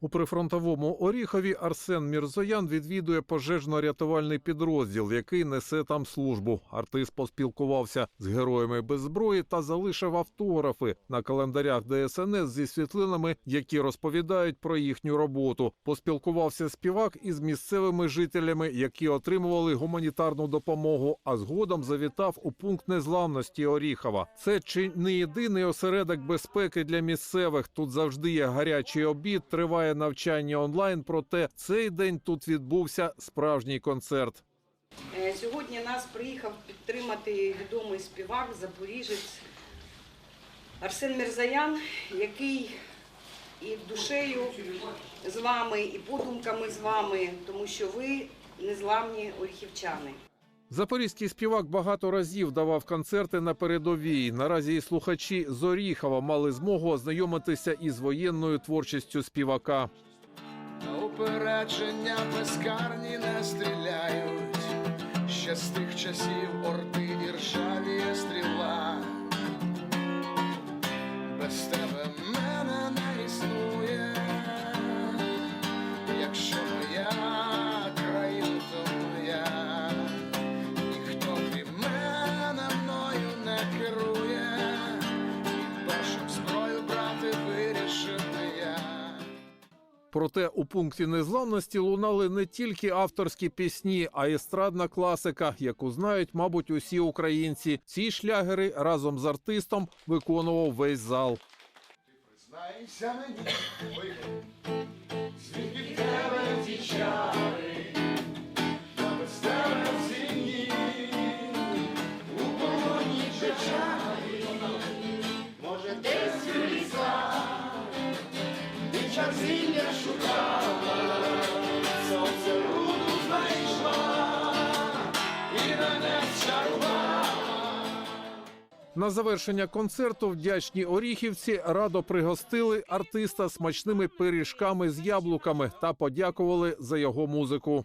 У прифронтовому Оріхові Арсен Мірзоян відвідує пожежно-рятувальний підрозділ, який несе там службу. Артист поспілкувався з героями без зброї та залишив автографи на календарях ДСНС зі світлинами, які розповідають про їхню роботу. Поспілкувався співак із місцевими жителями, які отримували гуманітарну допомогу. А згодом завітав у пункт незламності Оріхова. Це чи не єдиний осередок безпеки для місцевих. Тут завжди є гарячий обід, триває навчання онлайн. Проте цей день тут відбувся справжній концерт. Е, Сьогодні нас приїхав підтримати відомий співак, запоріжець Арсен Мірзаян, який і душею з вами, і подумками з вами, тому що ви незламні оріхівчани. Запорізький співак багато разів давав концерти на передовій. Наразі і слухачі з Оріхова мали змогу ознайомитися із воєнною творчістю співака. Упередження безкарні не стріляють. Ще з тих часів орди і ржавіє стріла. Без Проте у пункті незламності лунали не тільки авторські пісні, а й естрадна класика, яку знають, мабуть, усі українці. Ці шлягери разом з артистом виконував весь зал. Знайся мені, звідки тебе дича зілля шукала, сонце руду знайшла, і мене чарувала. На завершення концерту вдячні оріхівці радо пригостили артиста смачними пиріжками з яблуками та подякували за його музику.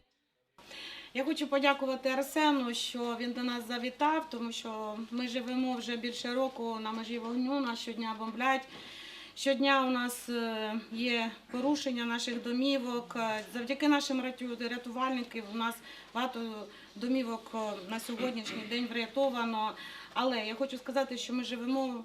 Я хочу подякувати Арсену, що він до нас завітав, тому що ми живемо вже більше року на межі вогню, нас щодня бомблять. Щодня у нас е, є порушення наших домівок. Е, Завдяки нашим рятувальникам у нас багато домівок е, на сьогоднішній день врятовано. Але я хочу сказати, що ми живемо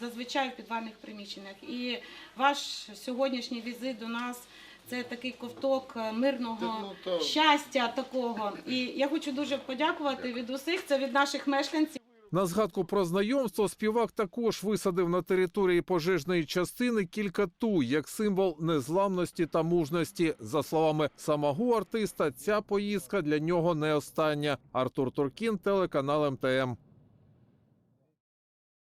зазвичай в підвальних приміщеннях. І ваш сьогоднішній візит до нас це такий ковток мирного Ну, щастя такого. І я хочу дуже подякувати від усіх. Це від наших мешканців. На згадку про знайомство співак також висадив на території пожежної частини кілька туй як символ незламності та мужності. За словами самого артиста, ця поїздка для нього не остання. Артур Туркін, телеканал МТМ.